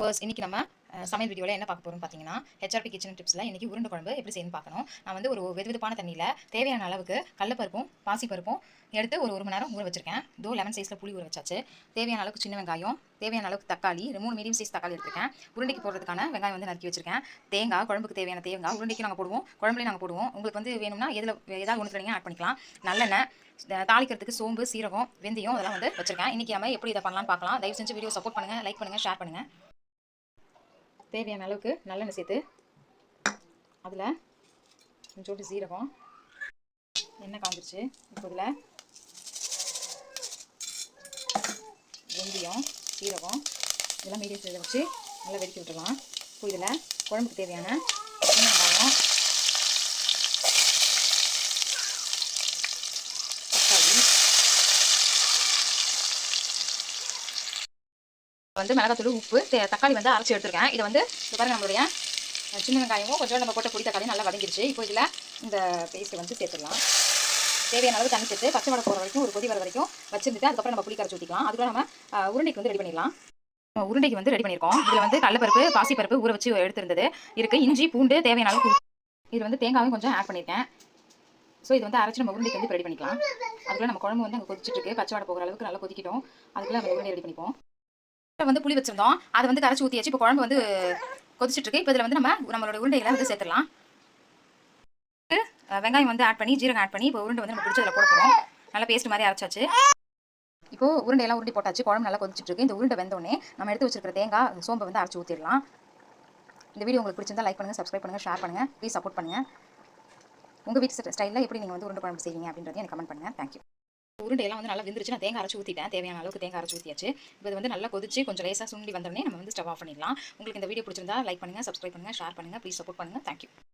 Verse இன்றைக்கி நம்ம சமையல் வீடியோவில் என்ன பார்க்க போகிறோம் பார்த்தீங்கன்னா ஹெச்ஆர்பி கிச்சன் டிப்ஸில் இன்றைக்கி உருண்டை குழம்பு எப்படி செய்யணும் பார்க்கணும். நான் வந்து ஒரு வெது வெதுப்பான தண்ணியில் தேவையான அளவுக்கு கடலப்பருப்பும் பாசிப்பருப்பும் எடுத்து ஒரு ஒரு மணி நேரம் ஊற வச்சிருக்கேன். தோ லெமன் சைஸில் புளி ஊற வச்சாச்சு. தேவையான அளவுக்கு சின்ன வெங்காயம் தேவையான அளவுக்கு தக்காளி மூணு மீடியம் சைஸ் தக்காளி எடுத்துருக்கேன். உருண்டைக்கு போடுறதுக்கான வெங்காயம் வந்து நறுக்கி வச்சிருக்கேன். தேங்காய் குழம்புக்கு தேவையான தேங்காய் உருண்டைக்கு நாங்கள் போடுவோம் குழம்புலையும் நாங்கள் போடுவோம். உங்களுக்கு வந்து வேணும்னா எதில் ஏதாவது ஒன்று நீங்கள் ஆட் பண்ணிக்கலாம். நல்லெண்ணெய் தாளிக்கிறதுக்கு சோம்பு சீரகம் வெந்தயம் அதெல்லாம் வந்து வச்சிருக்கேன். இன்னைக்கு நம்ம எப்படி இதை பண்ணலாம்னு பார்க்கலாம். தயவு செஞ்சு வீடியோ சப்போர்ட் பண்ணுங்கள் லைக் பண்ணுங்கள் ஷேர் பண்ணுங்கள் தேவையான அளவுக்கு நல்லெண்ணெய் சேர்த்து அதில் கொஞ்சோண்டு சீரகம் எண்ணெய் காஞ்சிருச்சு. இப்போ இதில் வெந்தயம் சீரகம் இதெல்லாம் மீடியம் சைடில் வச்சு நல்லா வெடிக்க விட்டுடலாம். இப்போ இதில் குழம்புக்கு தேவையான வெங்காயம் தக்காளி வந்து மிளகாத்தூள் உப்பு தக்காளி வந்து அரைச்சி எடுத்துருக்கேன். இதை வந்து இது பாருங்க நம்மளுடைய சின்ன வெங்காயமும் கொஞ்சம் நம்ம போட்ட பொடி தக்காளி நல்லா வதங்கிடுச்சு. இப்போ இதில் இந்த பேஸ்ட்டை வந்து சேர்த்துடலாம். தேவையான அளவு தண்ணி சேர்த்து பச்சை வடை போகிற வரைக்கும் ஒரு கொதி வர வரைக்கும் வச்சிருந்துட்டு அதுக்கப்புறம் நம்ம புளி கரைச்சி ஊற்றிக்கலாம் அதுக்குள்ள நம்ம உருண்டைக்கு வந்து ரெடி பண்ணிடலாம். உருண்டைக்கு வந்து ரெடி பண்ணியிருக்கோம். இதில் வந்து கடலப்பருப்பு பாசிப்பருப்பு ஊற வச்சு எடுத்திருந்தது. இருக்குது இஞ்சி பூண்டு தேவையான அளவு இது வந்து தேங்காயும் கொஞ்சம் ஆட் பண்ணியிருக்கேன். ஸோ இது வந்து அரைச்சி நம்ம உருண்டைக்கு வந்து ரெடி பண்ணிக்கலாம். அதுக்குள்ளே நம்ம குழம்பு வந்து அங்கே கொதிச்சிட்டு இருக்கு. பச்சை வடை போகிற அளவுக்கு நல்லா கொதிக்கிட்டோம். அதுக்குள்ளே நம்ம உருண்டை ரெடி பண்ணிப்போம். வந்து புளி வச்சிருந்தோம். அதை வந்து கரைச்சி ஊற்றியாச்சு இப்போ குழம்பு வந்து கொதிச்சுட்டு இருக்கு இப்போ இதில் வந்து நம்ம நம்மளோட உருண்டைகளை வந்து சேர்த்துடலாம். வெங்காயம் வந்து ஆட் பண்ணி ஜீரகம் ஆட் பண்ணி இப்போ உருண்டை வந்து நம்ம பிடிச்சதில் போட போகிறோம் நல்லா பேஸ்ட் மாதிரி அரைச்சாச்சு. இப்போ உருண்டையெல்லாம் உருண்டி போட்டாச்சு. குழம்பு நல்லா கொதிச்சுட்டு இருக்கு இந்த உருண்டை வெந்தோடனே நம்ம எடுத்து வச்சிருக்கிற தேங்காய் சோம்பை வந்து அரைச்சி ஊற்றிடலாம் இந்த வீடியோ உங்களுக்கு பிடிச்சிருந்தா லைக் பண்ணுங்கள் சப்ஸ்கிரைப் பண்ணுங்கள் ஷேர் பண்ணுங்கள் ப்ளீஸ் சப்போர்ட் பண்ணுங்கள் உங்கள் வீட்டு ஸ்டைலில் எப்படி நீங்கள் வந்து உருண்டை குழம்பு செய்வீங்க அப்படின்றதையும் எனக்கு கமெண்ட் பண்ணுங்கள் தேங்க்யூ உருண்டையெல்லாம் வந்து நல்லா வெந்துருச்சு. நான் தேங்காய் அரைச்சி ஊற்றிட்டேன் தேவையான அளவுக்கு தேங்காய் அரைச்சி ஊற்றியாச்சு இப்போ இது வந்து நல்லா கொதிச்சு கொஞ்சம் லேசாக சுண்டி வந்தோடனே நம்ம வந்து ஸ்டவ் ஆஃப் பண்ணிடலாம். உங்களுக்கு இந்த வீடியோ பிடிச்சிருந்தா லைக் பண்ணுங்கள் சப்ஸ்கிரைப் பண்ணுங்கள் ஷேர் பண்ணுங்கள் ப்ளீஸ் சப்போர்ட் பண்ணுங்கள் தேங்க்யூ